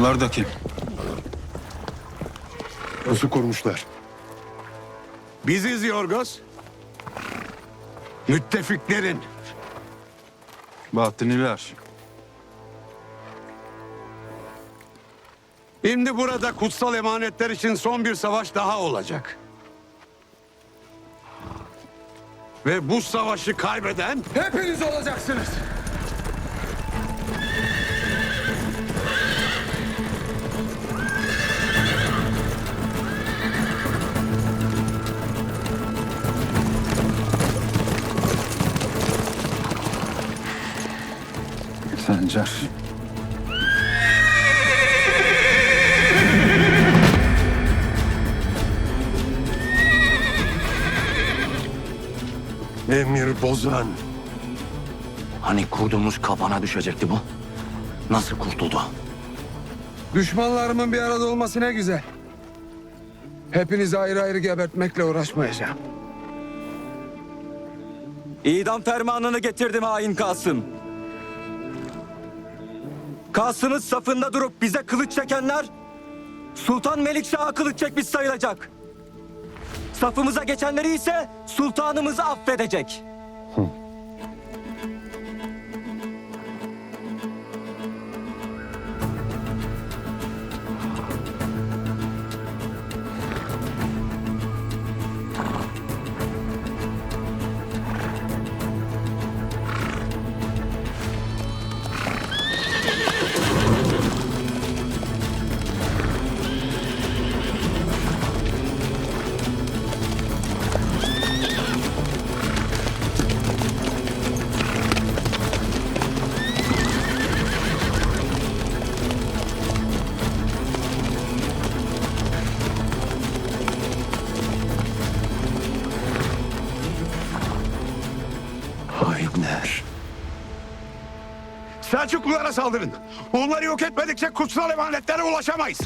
Bunlar da kim? Nasıl korumuşlar? Biziz Yorgos. Müttefiklerin. Bahattin İler. Şimdi burada kutsal emanetler için son bir savaş daha olacak. Ve bu savaşı kaybeden Hepiniz olacaksınız. Sencer. Emir Bozan. Hani kurduğumuz kafana düşecekti bu? Nasıl kurtuldu? Düşmanlarımın bir arada olması ne güzel. Hepinizi ayrı ayrı gebertmekle uğraşmayacağım. İdam fermanını getirdim hain Kasım. Kasım'ın safında durup bize kılıç çekenler Sultan Melikşah'a kılıç çekmiş sayılacak. Safımıza geçenleri ise sultanımız affedecek. Selçuklulara saldırın. Onları yok etmedikçe kutsal emanetlere ulaşamayız.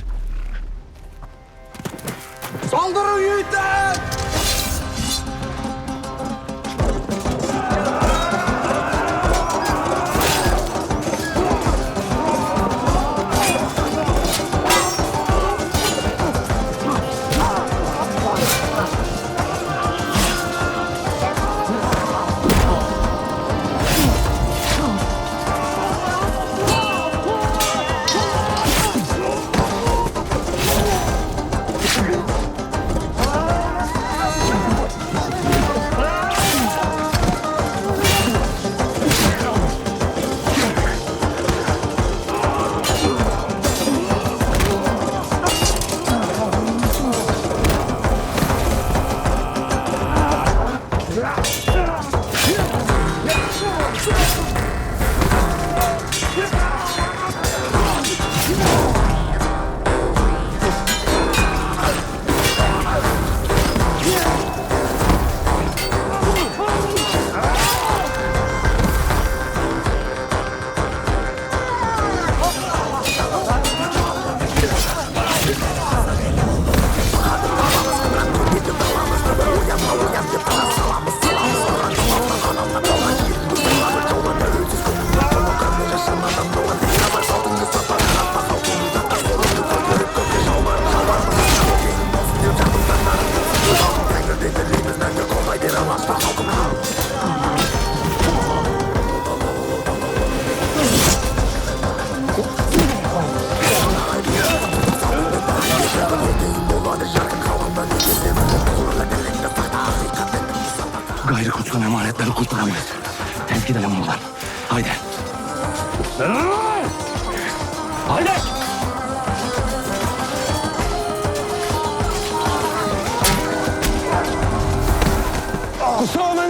Saldırın yiğitler!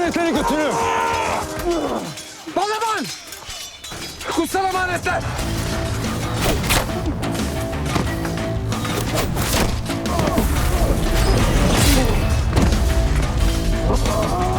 Emanetleri götürün. Balaban! Kutsal emanetler! Kurun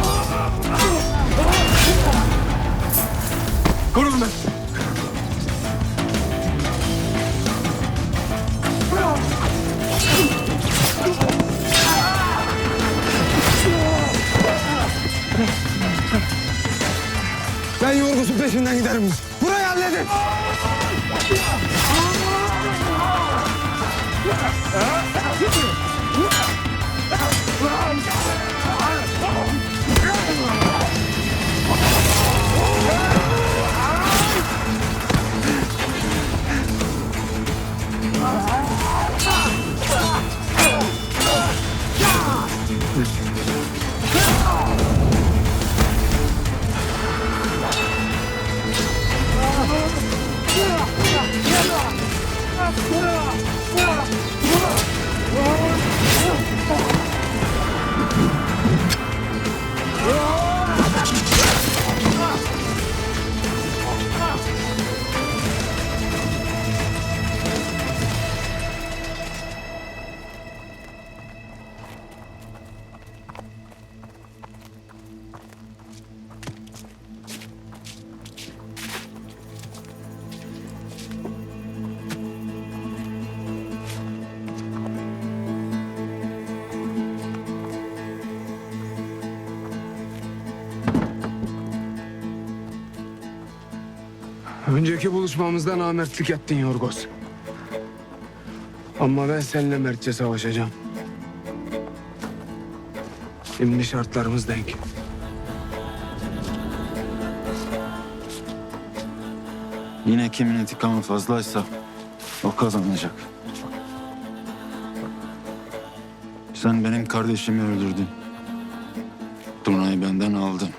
Giderim. Burayı halledin. Önceki buluşmamızda namertlik ettin Yorgos. Ama ben seninle mertçe savaşacağım. Şimdi şartlarımız denk. Yine kimin intikamı fazlaysa o kazanacak. Sen benim kardeşimi öldürdün. Turnayı benden aldın.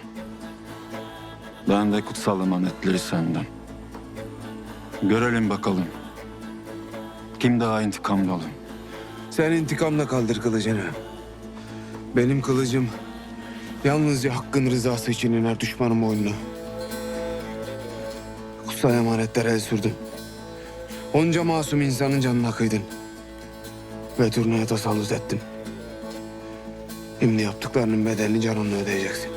Ben de kutsal emanetleri senden. Görelim bakalım. Kim daha intikam dolu? Sen intikamla kaldır kılıcını. Benim kılıcım yalnızca hakkın rızası için iner düşmanım oyununa. Kutsal emanetlere el sürdüm. Onca masum insanın canına kıydın. Ve turnaya tasallut ettim. Şimdi yaptıklarının bedelini canınla ödeyeceksin.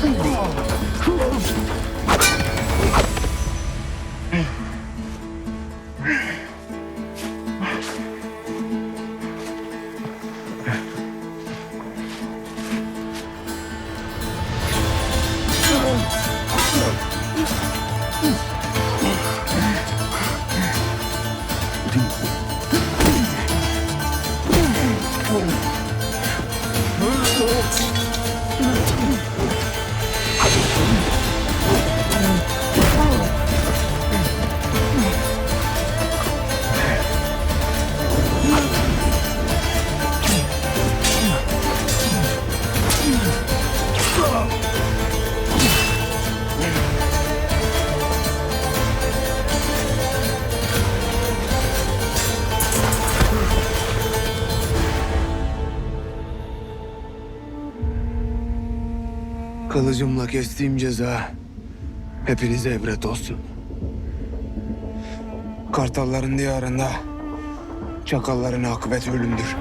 Oh. Kılıcımla kestiğim ceza hepinize ibret olsun. Kartalların diyarında çakalların akıbeti ölümdür.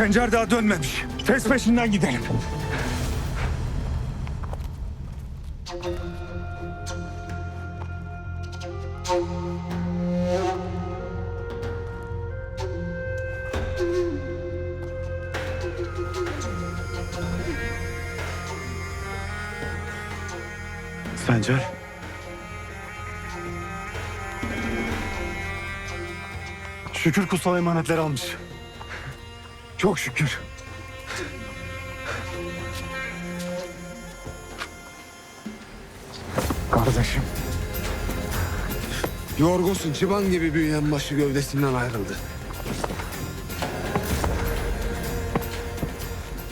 Sencer daha dönmemiş. Tez peşinden gidelim. Sencer. Şükür kutsal emanetler almış. Çok şükür. Kardeşim. Yorgunsun çıban gibi büyüyen başı gövdesinden ayrıldı.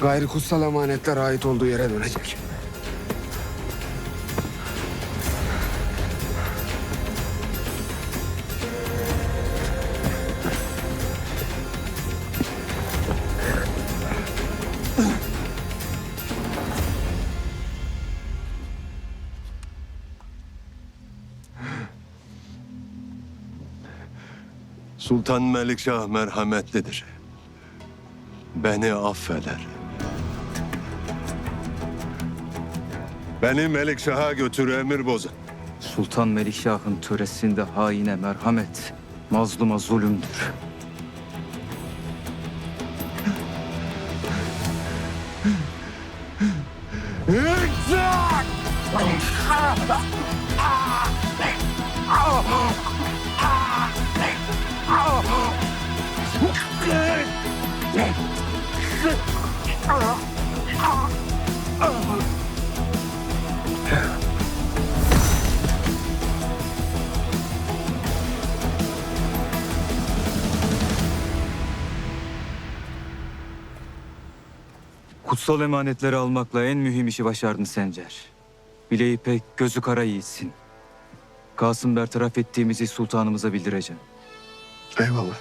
Gayri kutsal emanetler ait olduğu yere dönecek. Sultan Melikşah merhametlidir. Beni affeder. Beni Melikşah'a götür emir bozun. Sultan Melikşah'ın töresinde haine merhamet, mazluma zulümdür. Kutsal emanetleri almakla en mühim işi başardın Sencer. Bileği pek, gözü kara yiğitsin. Kasım bertaraf ettiğimizi sultanımıza bildireceğim. Eyvallah.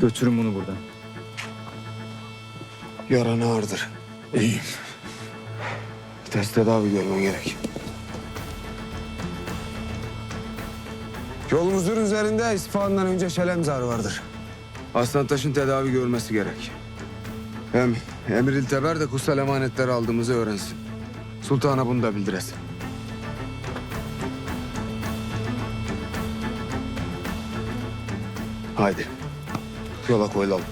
Götürün bunu buradan. Yaran ağırdır. İyiyim. Test tedavi görmen gerek. Yolumuzun üzerinde İsfahan'dan önce Şelemzar vardır. Aslan Taş'ın tedavi görmesi gerek. Hem Emir İlteber de kutsal emanetleri aldığımızı öğrensin. Sultana bunu da bildiresin. Haydi. Yola koyulalım.